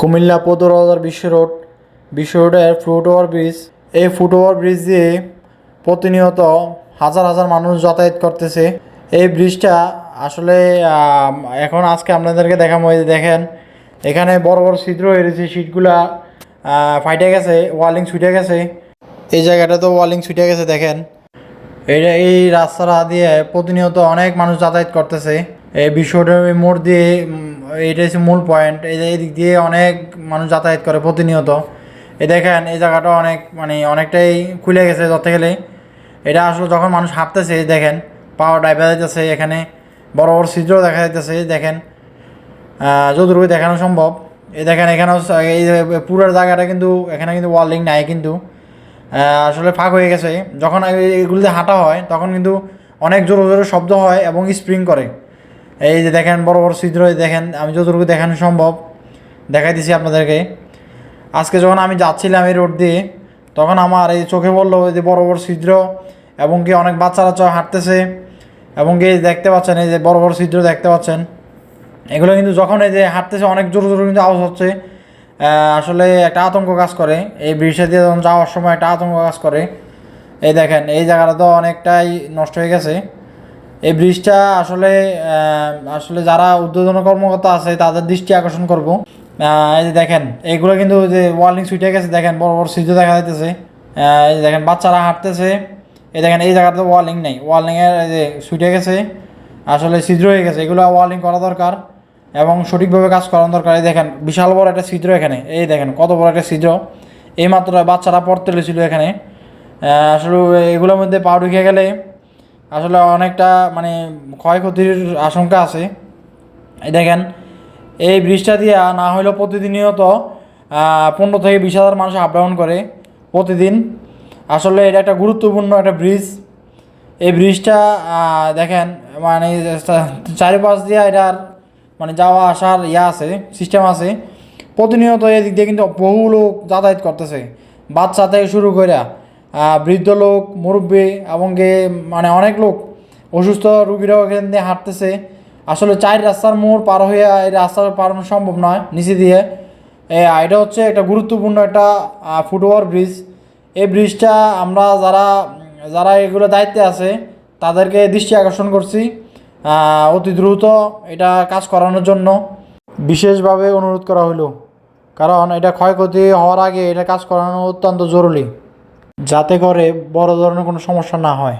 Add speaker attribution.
Speaker 1: কুমিল্লা পদরদার বিশ্ব রোড, বিশ্ব রোডের ফুট ওভার ব্রিজ। এই ফুট ওভার ব্রিজ দিয়ে প্রতিনিয়ত হাজার হাজার মানুষ যাতায়াত করতেছে। এই ব্রিজটা আসলে এখন আজকে আপনাদেরকে দেখা যে দেখেন, এখানে বড় বড় ছিদ্র হয়ে রয়েছে সিটগুলা ফাইটে গেছে, ওয়ালিং ছুটে গেছে। এই জায়গাটা তো ওয়ালিং ছুটে গেছে, দেখেন। এটা এই রাস্তাটা দিয়ে প্রতিনিয়ত অনেক মানুষ যাতায়াত করতেছে। এই বিশ্বটা মোড় দিয়ে এটা হচ্ছে মূল পয়েন্ট এই এদিক দিয়ে অনেক মানুষ যাতায়াত করে প্রতিনিয়ত। এই দেখেন, এই জায়গাটা অনেক মানে অনেকটাই খুলে গেছে ধরতে গেলে। এটা আসলে যখন মানুষ হাঁটতেছে দেখেন পাওয়ার ড্রাইভার যাইতেছে এখানে। বড় বড় ছিদ্র দেখা যাইতেছে দেখেন। যতটুকু দেখানো সম্ভব। এই দেখেন, এখানেও এই পুরো জায়গাটা কিন্তু, এখানে কিন্তু ওয়ার্লিং নাই কিন্তু। আসলে ফাঁক হয়ে গেছে। যখন এগুলিতে হাঁটা হয়, তখন কিন্তু অনেক জোরে জোরে শব্দ হয় এবং স্প্রিং করে। এই যে দেখেন, বড় বড় ছিদ্র দেখেন, আমি যতটুকু দেখানো সম্ভব দেখাই দিছি আপনাদেরকে। আজকে যখন আমি যাচ্ছিলাম এই রোড দিয়ে, তখন আমার এই চোখে পড়ল যে বড় বড় ছিদ্র এবং কি অনেক বাচ্চা বাচ্চা হাঁটতেছে এবং কি দেখতে পাচ্ছেন, এই যে বড় বড় ছিদ্র দেখতে পাচ্ছেন। এগুলো কিন্তু যখন এই যে হাঁটতেছে, অনেক জোরে জোরে কিন্তু আওয়াজ হচ্ছে। আসলে একটা আতঙ্ক কাজ করে। এই ব্রিজে দিয়ে যখন যাওয়ার সময় একটা আতঙ্ক কাজ করে। এই দেখেন, এই জায়গাটা তো অনেকটাই নষ্ট হয়ে গেছে। এই ব্রিজটা আসলে আসলে যারা উদ্বোধন কর্মকর্তা আছে, তাদের দৃষ্টি আকর্ষণ করব। এই যে দেখেন, এইগুলো কিন্তু যে ওয়ার্লিং সুইটে গেছে, দেখেন, বড় বড় সিজো দেখা যাইতেছে। এই যে দেখেন, বাচ্চারা হাঁটতেছে। এই দেখেন, এই জায়গাতে ওয়ার্লিং নেই। ওয়ার্লিংয়ের এই যে সুইটে গেছে, আসলে ছিদ্র হয়ে গেছে। এগুলো ওয়ার্লিং করা দরকার এবং সঠিকভাবে কাজ করানো দরকার। এই দেখেন, বিশাল বড় একটা ছিদ্র এখানে। এই দেখেন, কত বড় একটা ছিদ্র। এই মাত্র বাচ্চারা পড়তে লেছিল এখানে। আসলে এগুলোর মধ্যে পা ঢুকে গেলে আসলে অনেকটা মানে ক্ষয়ক্ষতির আশঙ্কা আছে। এই দেখেন, এই ব্রিজটা দিয়া না হলেও প্রতিদিনিয়ত পনেরো থেকে বিশ হাজার মানুষ আপ ডাউন করে প্রতিদিন। আসলে এটা একটা গুরুত্বপূর্ণ একটা ব্রিজ। এই ব্রিজটা দেখেন মানে চারিপাশ দিয়ে এটার মানে যাওয়া আসার ইয়া আছে সিস্টেম আছে। প্রতিনিয়ত এদিক দিয়ে কিন্তু বহু লোক যাতায়াত করতেছে। বাচ্চা থেকে শুরু করে বৃদ্ধ লোক, মুরব্বী এবং মানে অনেক লোক অসুস্থ রুগীরাও এখান দিয়ে হাঁটতেছে। আসলে চার রাস্তার মোড় পার হয়ে এই রাস্তা পারানো সম্ভব নয়, নিচে দিয়ে। এটা হচ্ছে একটা গুরুত্বপূর্ণ একটা ফুটওভার ব্রিজ। এই ব্রিজটা আমরা যারা যারা এগুলো দায়িত্বে আছে, তাদেরকে দৃষ্টি আকর্ষণ করছি অতি দ্রুত এটা কাজ করানোর জন্য। বিশেষভাবে অনুরোধ করা হলো, কারণ এটা ক্ষয়ক্ষতি হওয়ার আগে এটা কাজ করানো অত্যন্ত জরুরি। যাতে করে বড় ধরনের কোনো সমস্যা না হয়।